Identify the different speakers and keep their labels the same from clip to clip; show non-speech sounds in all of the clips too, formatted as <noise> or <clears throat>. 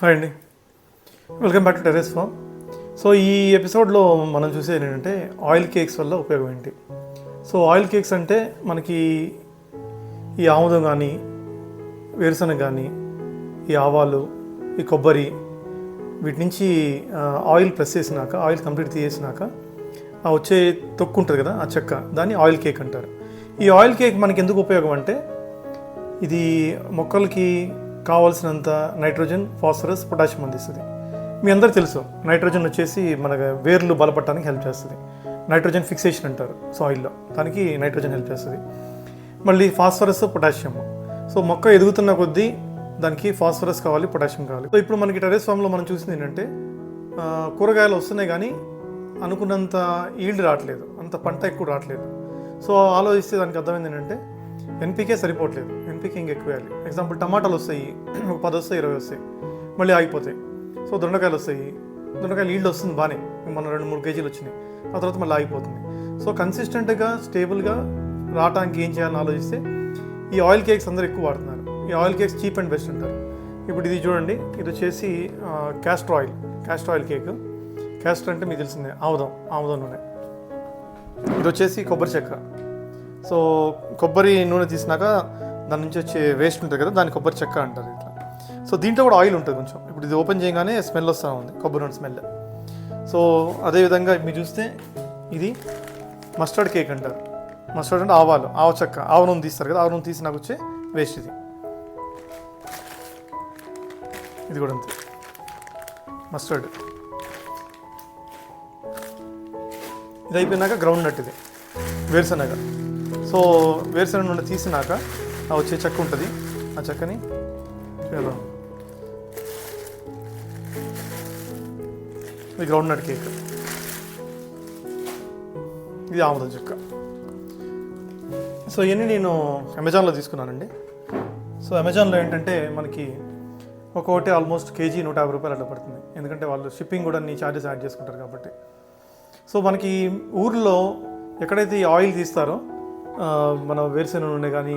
Speaker 1: Hi అండి. Welcome back to terrace farm so ఈ ఎపిసోడ్లో మనం చూసేది ఏంటంటే ఆయిల్ కేక్స్ వల్ల ఉపయోగం ఏంటి? సో ఆయిల్ కేక్స్ అంటే మనకి ఈ ఆముదం కానీ వేరుశనగ కానీ ఈ ఆవాలు ఈ కొబ్బరి వీటి నుంచి ఆయిల్ ప్రెస్ చేసినాక ఆయిల్ కంప్లీట్ తీసేసినాక ఆ వచ్చే తొక్కు ఉంటుంది కదా ఆ చెక్క దాన్ని ఆయిల్ కేక్ అంటారు. ఈ ఆయిల్ కేక్ మనకి ఎందుకు ఉపయోగం అంటే ఇది మొక్కలకి కావాల్సినంత నైట్రోజన్ ఫాస్ఫరస్ పొటాషియం అందిస్తుంది. మీ అందరు తెలుసు నైట్రోజన్ వచ్చేసి మన వేర్లు బలపడటానికి హెల్ప్ చేస్తుంది. నైట్రోజన్ ఫిక్సేషన్ అంటారు సాయిల్లో దానికి నైట్రోజన్ హెల్ప్ చేస్తుంది. మళ్ళీ ఫాస్ఫరస్ పొటాషియం. సో మొక్క ఎదుగుతున్న కొద్దీ దానికి ఫాస్ఫరస్ కావాలి పొటాషియం కావాలి. సో ఇప్పుడు మనకి టెరెస్ ఫామ్లో మనం చూసింది ఏంటంటే కూరగాయలు వస్తున్నాయి కానీ అనుకున్నంత ఈల్డ్ రావట్లేదు అంత పంట ఎక్కువ రావట్లేదు. సో ఆలోచిస్తే దానికి అర్థమైంది ఏంటంటే ఎన్పికే సరిపోవట్లేదు. ఎన్పికే ఇంక ఎక్కువ వేయాలి. ఎగ్జాంపుల్ టమాటాలు వస్తాయి. <clears throat> ఒక పది వస్తాయి ఇరవై వస్తాయి. మళ్ళీ ఆగిపోతాయి. సో దొండకాయలు వస్తాయి. దొండకాయలు ఈల్డ్ వస్తుంది బాగానే. మన రెండు మూడు కేజీలు వచ్చినాయి. ఆ తర్వాత మళ్ళీ ఆగిపోతుంది. సో కన్సిస్టెంట్గా స్టేబుల్గా రావడానికి ఏం చేయాలని ఆలోచిస్తే ఈ ఆయిల్ కేక్స్ అందరూ ఎక్కువ వాడుతున్నారు. ఈ oil cakes cheap and best అంటారు. ఇప్పుడు ఇది చూడండి. ఇది వచ్చేసి castor oil castor oil cake castor అంటే మీకు తెలిసిందే. ఆముదం. ఆముదం నూనె. ఇది వచ్చేసి కొబ్బరి చెక్క. సో కొబ్బరి నూనె తీసినాక దాని నుంచి వచ్చే వేస్ట్ ఉంటుంది కదా దాన్ని కొబ్బరి చెక్క అంటారు ఇట్లా. సో దీంట్లో కూడా ఆయిల్ ఉంటుంది కొంచెం. ఇప్పుడు ఇది ఓపెన్ చేయగానే స్మెల్ వస్తూ ఉంది కొబ్బరి నూనె స్మెల్ సో అదేవిధంగా మీరు చూస్తే ఇది మస్టర్డ్ కేక్ అంటారు. మస్టర్డ్ అంటే ఆవాలు ఆవ చెక్క ఆవ నూనె తీస్తారు కదా ఆవ నూనె తీసి నాకు వచ్చే వేస్ట్ ఇది. ఇది కూడా అంతే. మస్టర్డ్ ఇది అయిపోయినాక గ్రౌండ్ నట్ ఇది. వేరుశనగ. సో వేరుశనగ నుండి తీసినాక ఆ వచ్చే చెక్క ఉంటుంది. ఆ చెక్కని చేద్దాం ఇది గ్రౌండ్ నట్ కేక్ ఇది ఆముదం చెక్క. సో ఇవన్నీ నేను అమెజాన్లో తీసుకున్నానండి. సో అమెజాన్లో ఏంటంటే మనకి ఒక్కొక్కటి ఆల్మోస్ట్ కేజీ నూట యాభై రూపాయలు అట్లా పడుతుంది. ఎందుకంటే వాళ్ళు షిప్పింగ్ కూడా నీ ఛార్జెస్ యాడ్ చేసుకుంటారు కాబట్టి. సో మనకి ఊర్లో ఎక్కడైతే ఆయిల్ తీస్తారో మన వేరుశెనగ నూనె కానీ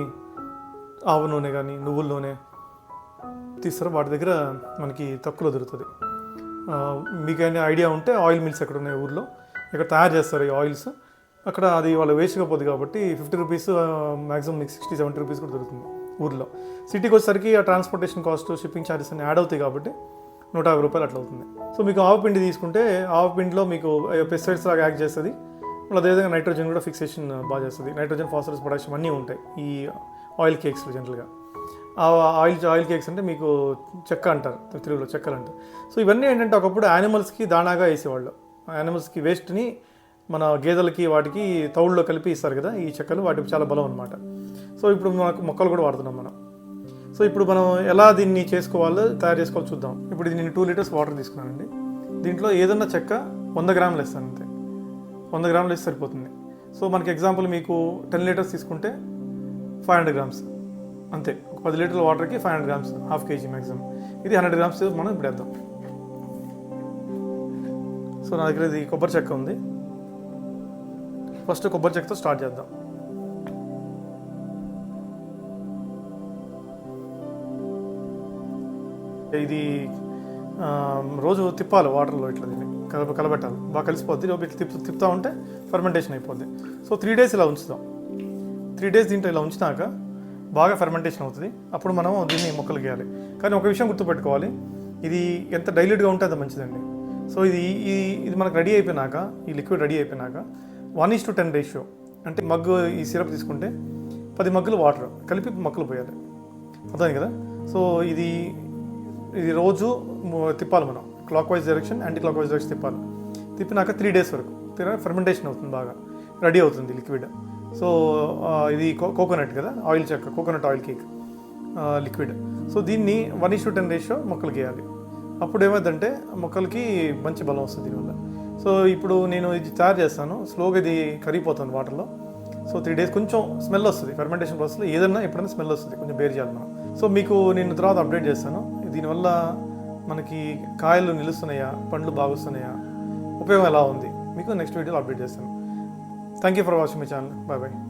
Speaker 1: ఆవు నూనె కానీ నువ్వుల నూనె తీస్తారో. వాటి దగ్గర మనకి తక్కువలో దొరుకుతుంది. మీకు అయినా ఐడియా ఉంటే ఆయిల్ మిల్స్ ఎక్కడ ఉన్నాయి ఊర్లో? ఇక్కడ తయారు చేస్తారు ఈ ఆయిల్స్. అక్కడ అది వాళ్ళ వేస్ట్గా పోతుంది కాబట్టి ఫిఫ్టీ రూపీస్ మ్యాక్సిమం మీకు సిక్స్టీ సెవెంటీ రూపీస్ కూడా దొరుకుతుంది ఊర్లో. సిటీకి వచ్చేసరికి ఆ ట్రాన్స్పోర్టేషన్ కాస్ట్ షిప్పింగ్ ఛార్జెస్ అన్ని యాడ్ అవుతాయి కాబట్టి నూట యాభై రూపాయలు అట్లా అవుతుంది. సో మీకు ఆవు పిండి తీసుకుంటే ఆవు పిండిలో మీకు పెస్టిసైడ్స్ లాగా యాక్ట్ చేస్తుంది. మళ్ళీ అదేవిధంగా నైట్రోజన్ కూడా ఫిక్సేషన్ బాగా చేస్తుంది. నైట్రోజన్ ఫాస్ఫరస్ పొటాషియం అన్నీ ఉంటాయి ఈ ఆయిల్ కేక్స్లో జనరల్గా ఆ ఆయిల్ ఆయిల్ కేక్స్ అంటే మీకు చెక్క అంటారు తెలుగులో చెక్కలు అంటారు. సో ఇవన్నీ ఏంటంటే ఒకప్పుడు యానిమల్స్కి దానాగా వేసేవాళ్ళు. యానిమల్స్కి వేస్ట్ని మన గేదెలకి వాటికి తౌళ్ళలో కలిపి ఇస్తారు కదా ఈ చెక్కలు వాటికి చాలా బలం అనమాట సో ఇప్పుడు మనకు మొక్కలు కూడా వాడుతున్నాం మనం. సో ఇప్పుడు మనం ఎలా దీన్ని చేసుకోవాలో తయారు చేసుకోవాలో చూద్దాం. ఇప్పుడు నేను టూ లీటర్స్ వాటర్ తీసుకున్నానండి. దీంట్లో ఏదన్నా చెక్క వంద గ్రాములు వేస్తాను అంతే. వంద గ్రాములు ఇస్తే సరిపోతుంది. సో మనకి ఎగ్జాంపుల్ మీకు టెన్ లీటర్స్ తీసుకుంటే ఫైవ్ హండ్రెడ్ గ్రామ్స్ అంతే. ఒక పది లీటర్ల వాటర్కి five hundred grams half KG maximum ఇది హండ్రెడ్ గ్రామ్స్ మనం ఇప్పుడు వేద్దాం. సో నా దగ్గర ఇది కొబ్బరి చెక్క ఉంది. ఫస్ట్ కొబ్బరి చెక్కతో స్టార్ట్ చేద్దాం. ఇది రోజు తిప్పాలి వాటర్లో ఇట్లా దీన్ని కలబ కలబెట్టాలి. బాగా కలిసిపోద్ది. ఇట్లా తిప్పు తిప్పుతూ ఉంటే ఫర్మెంటేషన్ అయిపోద్ది. సో త్రీ డేస్ ఇలా ఉంచుతాం త్రీ డేస్ దీంట్లో ఇలా ఉంచినాక బాగా ఫెర్మెంటేషన్ అవుతుంది. అప్పుడు మనం దీన్ని మొక్కలు గీయాలి కానీ ఒక విషయం గుర్తుపెట్టుకోవాలి. ఇది ఎంత డైల్యూట్గా ఉంటే అంత మంచిదండి. సో ఇది ఇది ఇది మనకు రెడీ అయిపోయినాక ఈ లిక్విడ్ రెడీ అయిపోయినాక one is to ten ratio అంటే మగ్గు ఈ సిరప్ తీసుకుంటే పది మగ్గులు వాటర్ కలిపి మొక్కలు పోయాలి. అర్థమైంది కదా? సో ఇది ఇది రోజు తిప్పాలి మనం. Clock wise direction anti clock wise direction తిప్పాలి. తిప్పినాక త్రీ డేస్ వరకు. ఫెర్మెంటేషన్ అవుతుంది బాగా. రెడీ అవుతుంది లిక్విడ్ సో ఇది కోకోనట్ కదా? ఆయిల్ చెక్క coconut oil cake liquid so దీన్ని one is to ten ratio మొక్కలకి వేయాలి. అప్పుడు ఏమైందంటే మొక్కలకి మంచి బలం వస్తుంది దీనివల్ల. సో ఇప్పుడు నేను ఇది తయారు చేస్తాను. స్లోగా ఇది కరిగిపోతుంది వాటర్లో సో త్రీ డేస్ కొంచెం స్మెల్ వస్తుంది. ఫెర్మెంటేషన్ ప్రాసెస్లో ఏదన్నా ఎప్పుడైనా స్మెల్ వస్తుంది. కొంచెం బేర్ చేయాలి మనం. సో మీకు నేను తర్వాత అప్డేట్ చేస్తాను. దీనివల్ల మనకి కాయలు నిలుస్తున్నాయా? పండ్లు బాగుస్తున్నాయా? ఉపయోగం ఎలా ఉంది? మీకు నెక్స్ట్ వీడియోలో అప్డేట్ చేస్తాను. Thank you for watching my channel bye bye